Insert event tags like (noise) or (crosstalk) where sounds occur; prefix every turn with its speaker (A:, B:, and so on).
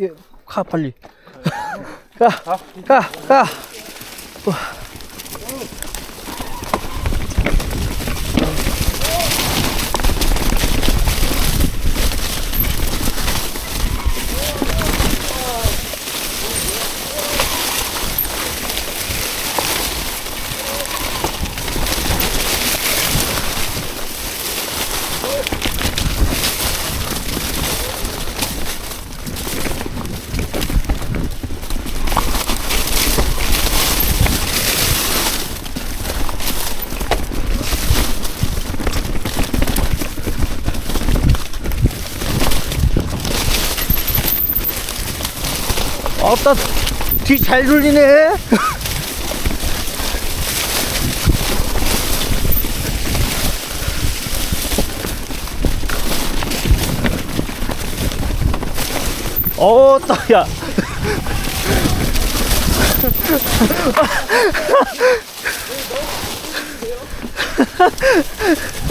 A: 예, 가 빨리. (laughs) 가, 가, 가. 아따, 뒤잘 돌리네. (laughs) 어, 따, 야. (laughs)